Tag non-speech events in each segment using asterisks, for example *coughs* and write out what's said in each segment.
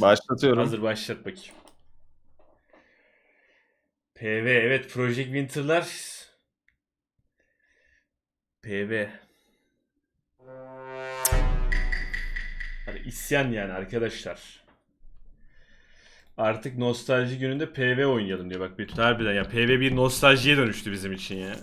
Başlatıyorum. Hazır başlat bakayım. PV evet Project Winter'lar PV Hani isyan yani arkadaşlar. Artık nostalji gününde PV oynayalım diyor bak bütün harbiden ya PV bir nostaljiye dönüştü bizim için ya.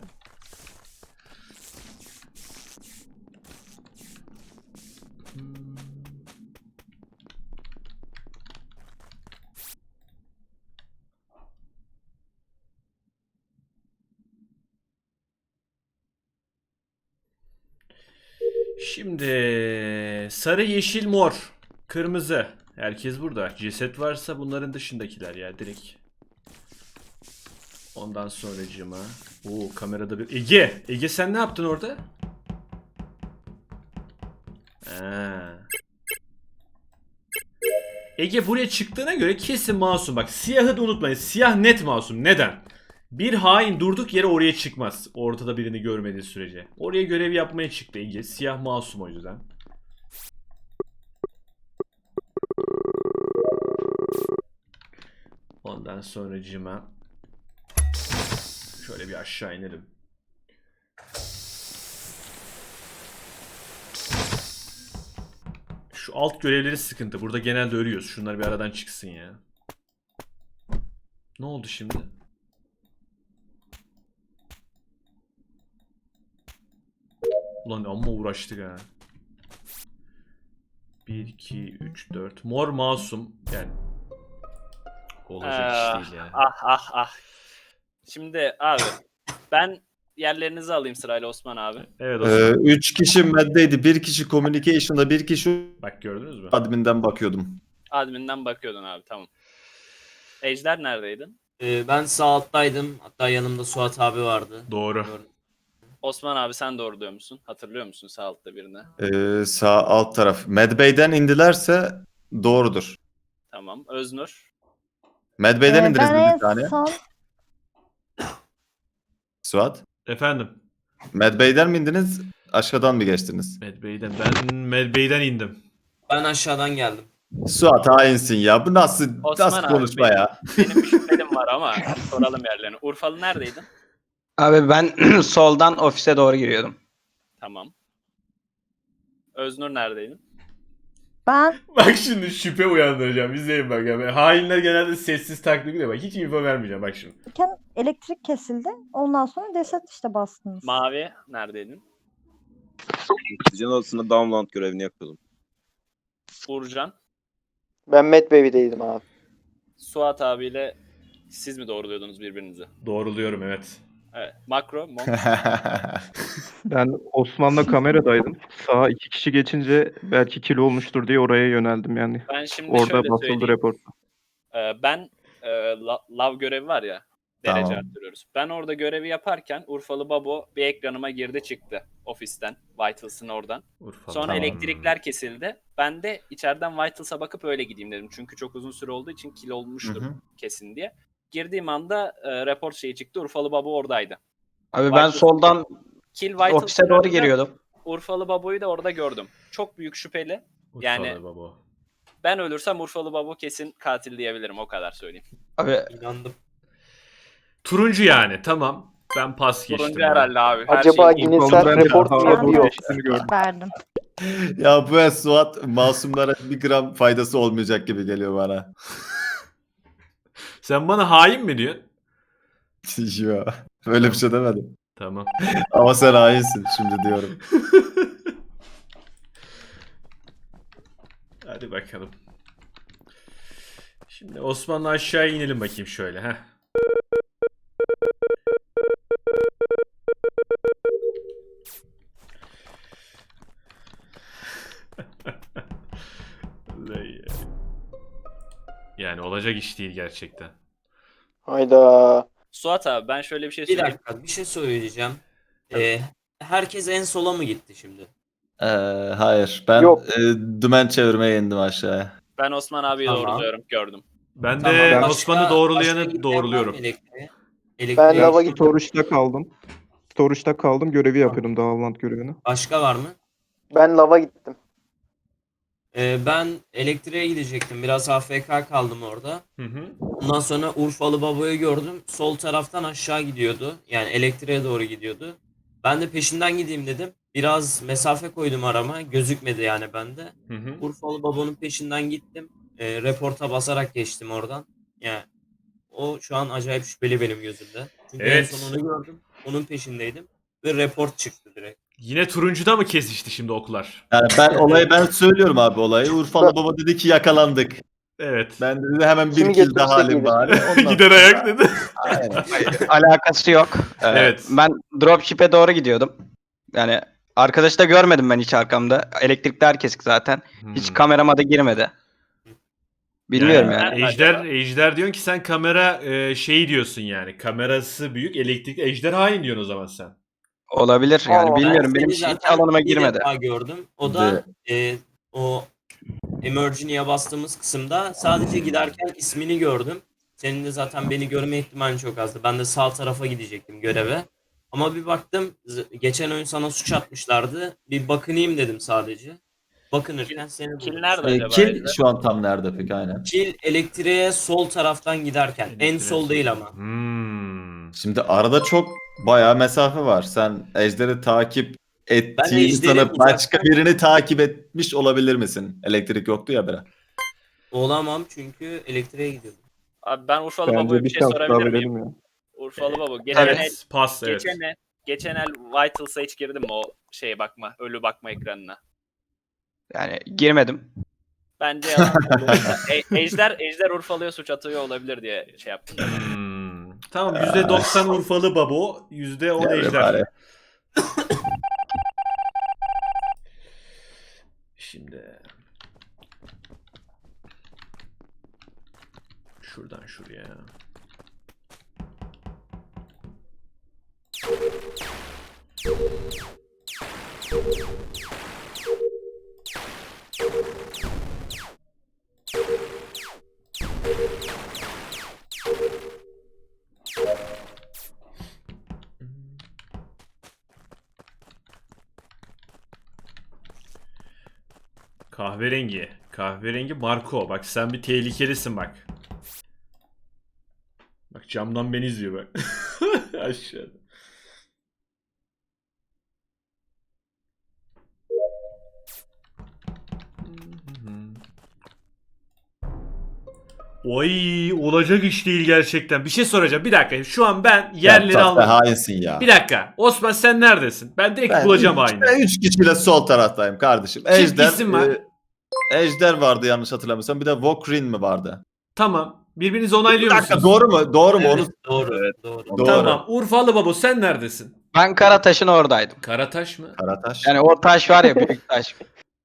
Şimdi sarı, yeşil, mor, kırmızı. Herkes burada. Ceset varsa bunların dışındakiler ya direkt. Ondan sonracığıma. Oo kamerada bir... Ege! Ege sen ne yaptın orada? Ha. Ege buraya çıktığına göre kesin masum. Bak siyahı da unutmayın. Siyah net masum. Neden? Bir hain durduk yere oraya çıkmaz. Ortada birini görmediği sürece. Oraya görev yapmaya çıktı Ege. Siyah masum o yüzden. Ondan sonracığıma şöyle bir aşağı inelim. Şu alt görevleri sıkıntı. Burada genelde ölüyoruz. Şunlar bir aradan çıksın ya. Ne oldu şimdi? Ulan amma uğraştık ha. 1, 2, 3, 4. Mor masum. Yani. Olacak Ah, iş değil ya. Ah ah ah. Şimdi abi ben yerlerinizi alayım sırayla Osman abi. Evet Ee, Osman. üç kişi meddeydi. Bir kişi communication'da, bir kişi Bak gördünüz mü? adminden bakıyordum. Admin'den bakıyordun abi tamam. Ejder neredeydin? Ee, ben sağ alttaydım. Hatta yanımda Suat abi vardı. Doğru. Doğru. Osman abi sen doğru diyor musun? Hatırlıyor musun sağ altta birine? Ee, sağ alt taraf. Medbay'den indilerse doğrudur. Tamam. Öznur. Medbay'den Ee, indiniz ben mi en bir tane? son *coughs* Suat. Efendim. Medbay'den mi indiniz? Aşağıdan mı geçtiniz? Medbey'den. Ben Medbey'den indim. Ben aşağıdan geldim. Suat hainsin ya. Bu nasıl, Osman nasıl abi, konuşma benim- ya? Benim bir şüphelim var ama soralım yerlerini. Urfalı neredeydin? Abi ben *clears throat* soldan ofise doğru giriyordum. Tamam. Öznur neredeydin? ben *laughs* Bak şimdi şüphe uyandıracağım. İzleyin bak ya. Hainler genelde sessiz taklit ediyor. Bak hiç info vermeyeceğim bak şimdi. iken elektrik kesildi. Ondan sonra deset işte bastınız. Mavi neredeydin? Oksijen odasında download görevini yapıyordum. Uğurcan. Ben Met Baby'deydim abi. Suat abiyle siz mi doğruluyordunuz birbirinizi? Doğruluyorum evet. Evet. Makro, Monk. *laughs* Ben Osman'la kameradaydım. Sağa iki kişi geçince belki kilo olmuştur diye oraya yöneldim yani. Ben şimdi Orada şöyle basıldı söyleyeyim. report. Ee, ben e, la- lav görevi var ya derece Tamam. arttırıyoruz. Ben orada görevi yaparken Urfalı Babo bir ekranıma girdi çıktı ofisten. Vitals'ın oradan. Urfa. Sonra Tamam. elektrikler kesildi. Ben de içeriden Vitals'a bakıp öyle gideyim dedim. Çünkü çok uzun süre olduğu için olmuştur Hı hı. kesin diye. Girdiğim anda e, report şeyi çıktı. Urfalı Babo oradaydı. Abi ben Vital- soldan Kill Vitals'ın ofise doğru giriyordum. Urfalı Babo'yu da orada gördüm. Çok büyük şüpheli. Yani- Urfalı baba. Ben ölürsem Urfalı Babo kesin katil diyebilirim. O kadar söyleyeyim. Abi İnandım. Turuncu yani tamam. Ben pas geçtim. Turuncu herhalde abi. Her Acaba şey- ben de report mu yapıyor? Verdim. *laughs* ya bu Suat masumlara bir gram faydası olmayacak gibi geliyor bana. Sen bana hain mi diyorsun? *laughs* Yo, Öyle bir şey demedim. Tamam. *laughs* Ama sen hainsin şimdi diyorum. *laughs* Hadi bakalım. Şimdi Osman'la aşağı inelim bakayım şöyle. Heh. Yani olacak iş değil gerçekten. Hayda. Suat abi ben şöyle bir şey Bir söyleyeyim. dakika bir şey söyleyeceğim. Ee, herkes en sola mı gitti şimdi? Ee, hayır. Ben Yok. e, dümen çevirmeye indim aşağıya. Ben Osman abiyi Tamam. doğruluyorum. Gördüm. Ben Tamam, de başka- Osman'ı başka doğrulayanı doğruluyorum. var mı elektriğe? Ben Elektriğe- lava gittim. Storage'da kaldım. Storage'da kaldım. Görevi yapıyordum. Dağlant görevini. Başka var mı? Ben lava gittim. Ee, ben elektriğe gidecektim. Biraz AFK kaldım orada. Hı hı. Ondan sonra Urfalı Baba'yı gördüm. Sol taraftan aşağı gidiyordu. Yani elektriğe doğru gidiyordu. Ben de peşinden gideyim dedim. Biraz mesafe koydum arama. Gözükmedi yani bende. Hı hı. Urfalı Baba'nın peşinden gittim. E, reporta basarak geçtim oradan. Yani o şu an acayip şüpheli benim gözümde. Çünkü Evet. en son onu gördüm. Onun peşindeydim. Ve report çıktı direkt. Yine turuncuda mı kesişti şimdi oklar? Yani ben olayı ben söylüyorum abi olayı. Urfalı baba dedi ki yakalandık. Evet. Ben de dedi hemen bir Kimi kill daha götürse halim gelir. bari. *laughs* Ondan Gider sonra- ayak dedi. Aynen. *laughs* Alakası yok. Ee, Evet. Ben dropship'e doğru gidiyordum. Yani arkadaşı da görmedim ben hiç arkamda. Elektrikli herkes zaten. Hiç Hmm. kamerama da girmedi. Bilmiyorum yani. Ejder, Ejder diyorsun ki sen kamera e, şey diyorsun yani. Kamerası büyük, elektrikli. Ejder hain diyorsun o zaman sen. Olabilir yani Aa, bilmiyorum. Ben Benim hiç zaten alanıma bir girmedi. defa gördüm. O da e, o Emergency'ye bastığımız kısımda sadece giderken ismini gördüm. Senin de zaten beni görme ihtimalin çok azdı. Ben de sağ tarafa gidecektim göreve. Ama bir baktım z- geçen oyun sana suç atmışlardı. Bir bakınayım dedim sadece. Bakınırken seni buldum. nerede Ee, acaba? kill Ejder? şu an tam nerede peki aynen. Kill elektriğe sol taraftan giderken. En Elektriğe sol sol. değil ama. Hmm. Şimdi arada çok bayağı mesafe var. Sen Ejder'i takip ettiğini Ejder'i sanıp başka uzaktan- birini takip etmiş olabilir misin? Elektrik yoktu ya bira. Olamam çünkü elektriğe gidiyordum. Abi ben Urfalı Bence Baba'ya bir bir şey şans daha sorabilir miyim? verelim ya. Urfalı Baba. Geçen el, Evet. Pas evet. geçen el, geçen el Vitals'a hiç girdin mi o şeye bakma, ölü bakma ekranına? Yani girmedim. Bence yalan. *laughs* E- Ejder, Ejder Urfalı'ya suç atıyor olabilir diye şey yaptım. Hmm. Tamam %90 Urfalı babo, %10 Yani Ejder. bari. Şimdi şuradan şuraya. Kahverengi. Kahverengi Marco. Bak sen bir tehlikelisin bak. Bak camdan beni izliyor bak. *laughs* Aşağıda. Oy olacak iş değil gerçekten. Bir şey soracağım. Bir dakika. Şu an ben yerleri Ya, aldım. Hainsin ya. Bir dakika. Osman sen neredesin? Ben direkt bulacağım üç, aynı. Ben 3 kişiyle sol taraftayım kardeşim. Ejder, isim var? e, Ejder vardı yanlış hatırlamıyorsam. Bir de Vokrin mi vardı? Tamam. Birbirinizi Bir onaylıyor dakika musunuz? doğru mu? Doğru mu? Onu Evet, doğru. Doğru. Doğru. Tamam. Urfalı baba sen neredesin? Ben Karataş'ın oradaydım. Karataş mı? Karataş. Yani o taş var ya büyük taş.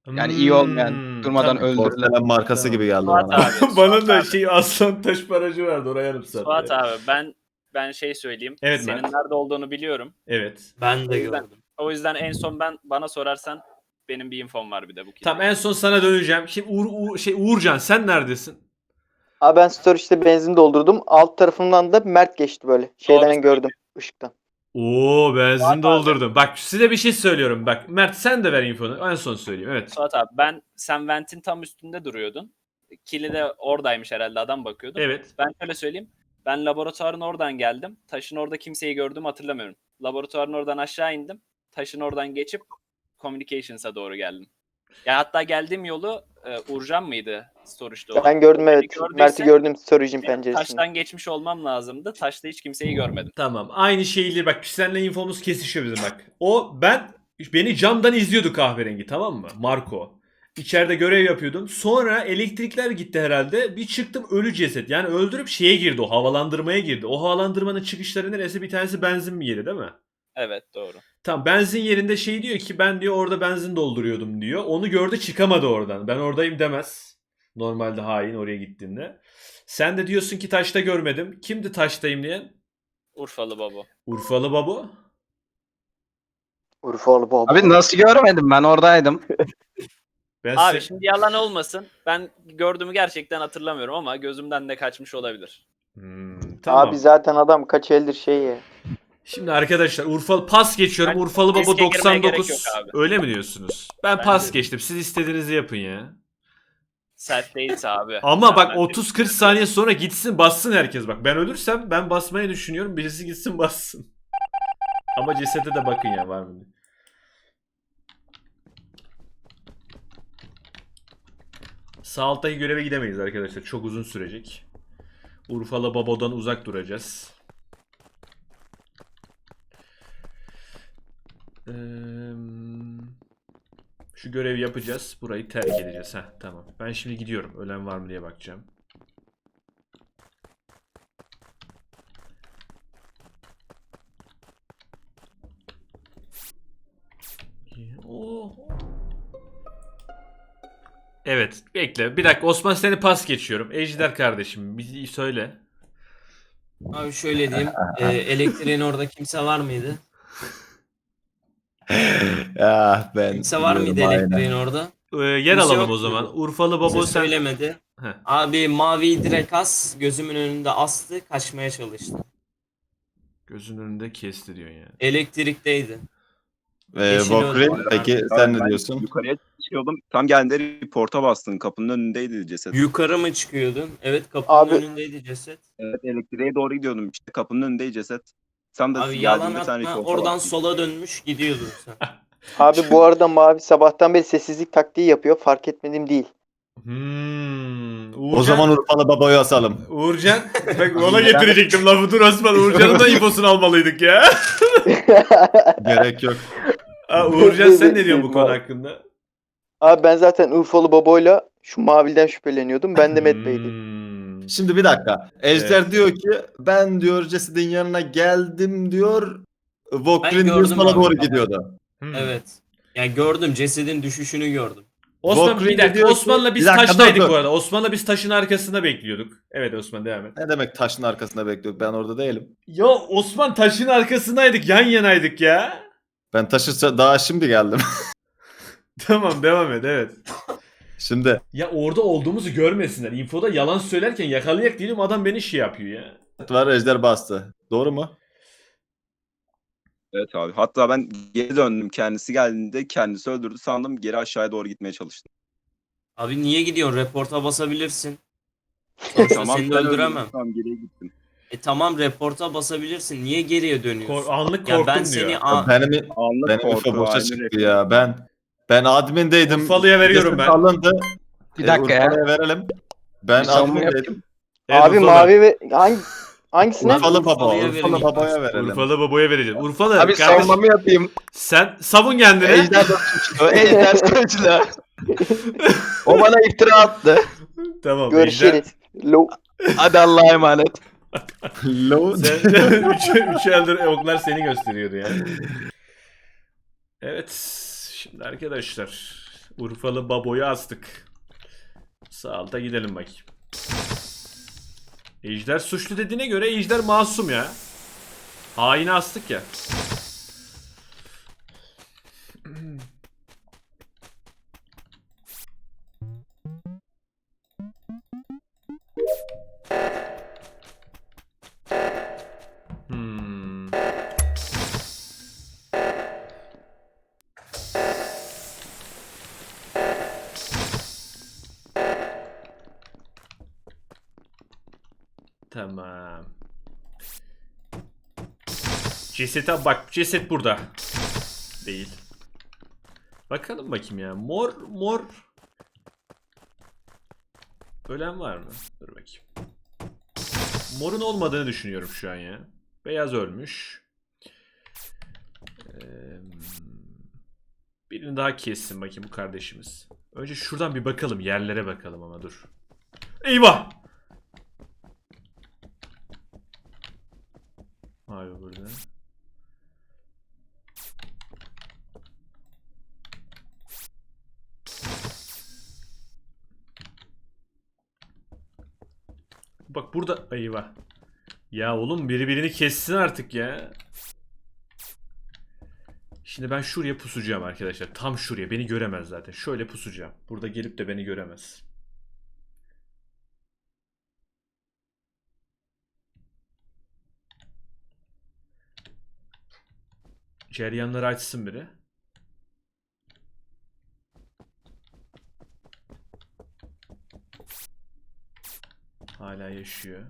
Yani iyi olmayan, Hmm, durmadan tamam. öldürülen. Markası gibi geldi Suat bana. abi. *laughs* Bana Suat da abi. şey aslan taş barajı vardı oraya yarım saat. Suat abi ben ben şey söyleyeyim. Evet, Senin Mert. nerede olduğunu biliyorum. Evet. Ben de O yüzden- gördüm. O yüzden en son ben bana sorarsan benim bir infom var bir de bu kilde. Tamam en son sana döneceğim. Şimdi Uğur, Uğur- şey Uğurcan sen neredesin? Abi ben storage'de benzin doldurdum. Alt tarafımdan da Mert geçti böyle. Şeyden Doğru gördüm ışıktan. Oo benzin Suat abi. doldurdum. Bak size bir şey söylüyorum. Bak Mert sen de ver infonu. En son söyleyeyim. Evet. Suat abi ben sen ventin tam üstünde duruyordun. Kili de oradaymış herhalde adam bakıyordu. Evet. Ben şöyle söyleyeyim. Ben laboratuvarın oradan geldim. Taşın orada kimseyi gördüğümü hatırlamıyorum. Laboratuvarın oradan aşağı indim. Taşın oradan geçip Communications'a doğru geldim. Ya hatta geldiğim yolu e, Urjan mıydı storage'da olan? Ben gördüm evet. gördüyse- Mert'i gördüm storage'in penceresinde. taştan geçmiş olmam lazımdı. Taşta hiç kimseyi görmedim. Tamam. Aynı şeyleri bak seninle infomuz kesişiyor bizim bak. O ben beni camdan izliyordu kahverengi tamam mı? Marco. İçeride görev yapıyordum. Sonra elektrikler gitti herhalde. Bir çıktım ölü ceset. Yani öldürüp şeye girdi o havalandırmaya girdi. O havalandırmanın çıkışları neresi? Bir tanesi benzin yeri değil mi? Evet doğru. Tamam benzin yerinde şey diyor ki ben diyor orada benzin dolduruyordum diyor. Onu gördü çıkamadı oradan. Ben oradayım demez. Normalde hain oraya gittiğinde. Sen de diyorsun ki taşta görmedim. Kimdi taştayım diyen? Urfalı baba. Urfalı babo. Urfalı baba. Abi nasıl görmedim ben oradaydım. *laughs* Ben Abi se- şimdi yalan olmasın. Ben gördüğümü gerçekten hatırlamıyorum ama gözümden de kaçmış olabilir. Hmm, tamam. Abi zaten adam kaç eldir şey ya. Şimdi arkadaşlar Urfalı pas geçiyorum. Ben Urfalı Baba riske girmeye gerek 99. yok abi. Öyle mi diyorsunuz? Ben Bence pas de. geçtim. Siz istediğinizi yapın ya. Self dates abi. Ama bak Mükemmel. 30-40 saniye sonra gitsin bassın herkes bak. Ben ölürsem ben basmayı düşünüyorum. Birisi gitsin bassın. Ama cesede de bakın ya var mı diye. Sağ alttaki göreve gidemeyiz arkadaşlar. Çok uzun sürecek. Urfalı Babo'dan uzak duracağız. Eee, şu görevi yapacağız. Burayı terk edeceğiz. Heh, tamam. Ben şimdi gidiyorum. Ölen var mı diye bakacağım. Evet. Bekle. Bir dakika. Osman seni pas geçiyorum. Ejder kardeşim. Bir söyle. Abi şöyle diyeyim. e, elektriğin orada kimse var mıydı? Ya *laughs* ben Kimse var mıydı aynen. elektriğin orada? Ee, yer Kimse alalım yok o zaman. Urfalı Babo Kimse sen... söylemedi. Heh. Abi mavi direkt as gözümün önünde astı kaçmaya çalıştı. Gözünün önünde kesti diyor yani. Elektrikteydi. Ee, Yeşil Vokrin öldü. peki Ben- sen ne ben diyorsun? Yukarıya çıkıyordum. Tam geldiğinde reporta bastın. Kapının önündeydi ceset. Yukarı mı çıkıyordun? Evet kapının Abi- önündeydi ceset. Evet elektriğe doğru gidiyordum. İşte kapının önündeydi ceset. Sen de Abi yalan geldiğinde sen atma oradan bastın. sola dönmüş gidiyordun sen. *laughs* Abi bu arada Mavi sabahtan beri sessizlik taktiği yapıyor. Fark etmedim değil. Hmm. O zaman Urfalı Babo'yu asalım. Uğurcan. Bak ona getirecektim lafı. Dur Osman. Uğurcan'ın da *laughs* infosunu almalıydık ya. *laughs* Gerek yok. Aa, Uğurcan sen ne diyorsun bu konu hakkında? Abi ben zaten Urfalı Babo'yla şu Mavi'den şüpheleniyordum. Ben de Met Bey'dim. Hmm. Şimdi bir dakika. Ejder diyor ki ben diyor cesedin yanına geldim diyor. Vokrin diyor gördüm sana abi. doğru gidiyordu. Hmm. Evet. Yani gördüm cesedin düşüşünü gördüm. Osman bir dakika. Osman'la biz Bir dakika, taştaydık dur, dur. bu arada. Osman'la biz taşın arkasında bekliyorduk. Evet Osman devam et. Ne demek taşın arkasında bekliyor? Ben orada değilim. Ya Osman taşın arkasındaydık. Yan yanaydık ya. Ben taşı daha şimdi geldim. *laughs* Tamam devam et evet. *laughs* şimdi Ya orada olduğumuzu görmesinler. Infoda yalan söylerken yakalayak değilim adam beni şey yapıyor ya. var Ejder bastı. Doğru mu? Evet abi. Hatta ben geri döndüm. Kendisi geldiğinde kendisi öldürdü sandım. Geri aşağıya doğru gitmeye çalıştım. Abi niye gidiyorsun? Reporta basabilirsin. *laughs* Sonuçta seni öldüremem. Tamam geriye gittim. E tamam reporta basabilirsin. Niye geriye dönüyorsun? Kor- anlık ya korktum ben diyor. seni a- Benim Anlık benim korku. info boşa aynı çıktı ya. Ben ben admindeydim. Urfalı'ya veriyorum ben. Alındı. Bir dakika ya. Urfalı'ya verelim. Ben savunma admindeydim. Evet, Abi Urfalı. Mavi ve hangi hangisine? Urfalı Baba. Urfalı'ya Urfalı verelim. Baba'ya verelim. Urfalı babaya vereceğim. Urfalı Abi kardeşim, savunmamı yapayım. sen savun kendini. Ejder de suçlu. Ejder suçlu. o bana iftira attı. Tamam. Ejder. Görüşürüz. Lo Hadi Allah'a emanet. Low. Sen, *laughs* üç, üç eldir oklar seni gösteriyordu yani. Evet. Şimdi arkadaşlar. Urfalı baboyu astık. Sağ alta gidelim bakayım. Ejder suçlu dediğine göre Ejder masum ya. Haini astık ya. Tamam. Cesete bak ceset burada. Değil. Bakalım bakayım ya. Mor mor. Ölen var mı? Dur bakayım. Morun olmadığını düşünüyorum şu an ya. Beyaz ölmüş. Birini daha kessin bakayım bu kardeşimiz. Önce şuradan bir bakalım. Yerlere bakalım ama dur. Eyvah! Abi burada. Bak burada eyvah. Ya oğlum biri birini kessin artık ya. Şimdi ben şuraya pusacağım arkadaşlar. Tam şuraya. Beni göremez zaten. Şöyle pusacağım. Burada gelip de beni göremez. Ceryanları açsın biri. Hala yaşıyor.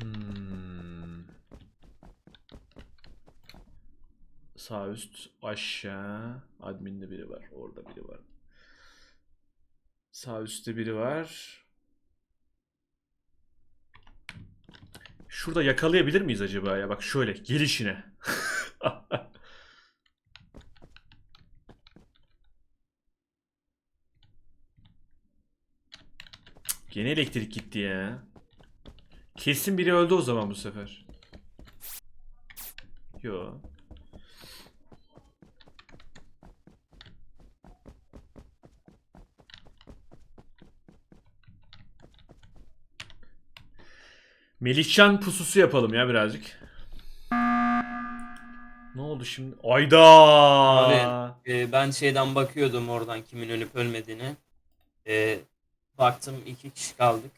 Hmm. Sağ üst aşağı. Admin'de biri var. Orada biri var. Sağ üstte biri var. Şurada yakalayabilir miyiz acaba ya? Bak şöyle gelişine. Gene elektrik gitti ya. Kesin biri öldü o zaman bu sefer. Yo. Melihcan pususu yapalım ya birazcık. Ne oldu şimdi? Ayda. Abi. Ee, ben şeyden bakıyordum oradan kimin ölüp ölmediğini. Ee, baktım iki kişi kaldık.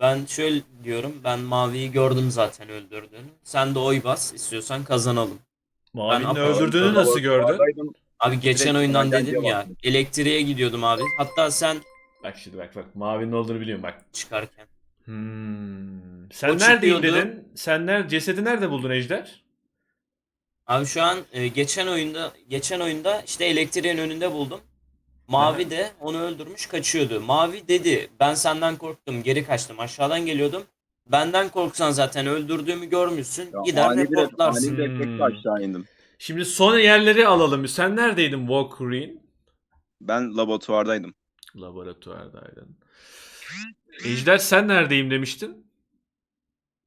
Ben şöyle diyorum. Ben Mavi'yi gördüm zaten öldürdüğünü. Sen de oy bas istiyorsan kazanalım. Mavi'nin Ben- öldürdüğünü nasıl gördün? Abi geçen Direkt oyundan dedim ya. baktım. Elektriğe gidiyordum abi. Hatta sen Bak şimdi bak bak. Mavi'nin olduğunu biliyorum bak. çıkarken. Hmm. Sen O neredeydin çıkıyordu. dedin? Sen ner cesedi nerede buldun Ejder? Abi şu an e, geçen oyunda geçen oyunda işte elektriğin önünde buldum. Mavi de onu öldürmüş kaçıyordu. Mavi dedi ben senden korktum geri kaçtım aşağıdan geliyordum. Benden korksan zaten öldürdüğümü görmüşsün. Ya Gider ani bir- reportlarsın. bir Hmm. refleksle aşağı indim. Şimdi son yerleri alalım. Sen neredeydin Walker'in? Ben laboratuvardaydım. Laboratuvardaydın. Ejder sen neredeyim demiştin?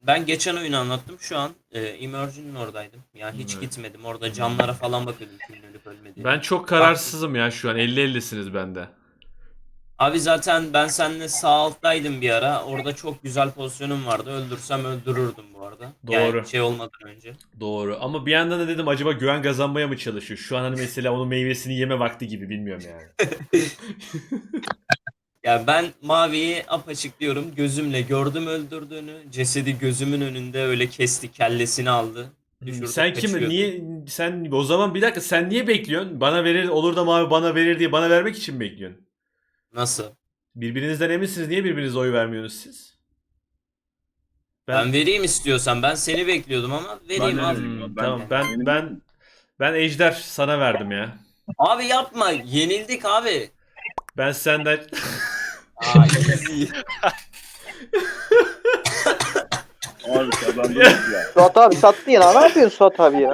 Ben geçen oyunu anlattım. Şu an e, Emerging'in oradaydım. Yani hiç Evet. gitmedim. Orada camlara falan bakıyordum kimin ölüp ölmediğini. Ben çok kararsızım ya şu an. 50-50'siniz bende. Abi zaten ben seninle sağ alttaydım bir ara. Orada çok güzel pozisyonum vardı. Öldürsem öldürürdüm bu arada. Doğru. Yani şey olmadan önce. Doğru. Ama bir yandan da dedim acaba güven kazanmaya mı çalışıyor? Şu an hani mesela onun meyvesini yeme vakti gibi bilmiyorum yani. *laughs* Ya ben Mavi'yi apaçık diyorum. Gözümle gördüm öldürdüğünü. Cesedi gözümün önünde öyle kesti. Kellesini aldı. Düşürdü, sen kim? Niye sen o zaman bir dakika sen niye bekliyorsun? Bana verir olur da mavi bana verir diye bana vermek için mi bekliyorsun? Nasıl? Birbirinizden eminsiniz. Niye birbirinize oy vermiyorsunuz siz? Ben, vereyim istiyorsan. Ben seni bekliyordum ama vereyim Ben abi. Hmm, Ben- tamam ben ben ben Ejder sana verdim ya. Abi yapma. Yenildik abi. Ben senden Aa, easy. Abi kazandım *laughs* ya. Suat abi sattı ya. Ne yapıyorsun Suat abi ya?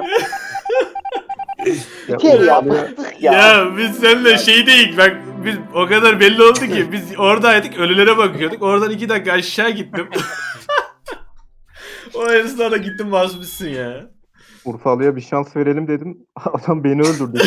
Biter ya. Bıktık ya. ya. biz seninle şey değil bak biz o kadar belli oldu ki biz oradaydık ölülere bakıyorduk. Oradan iki dakika aşağı gittim. *laughs* o esnada gittim basmışsın ya. Urfalı'ya bir şans verelim dedim. *laughs* Adam beni öldürdü.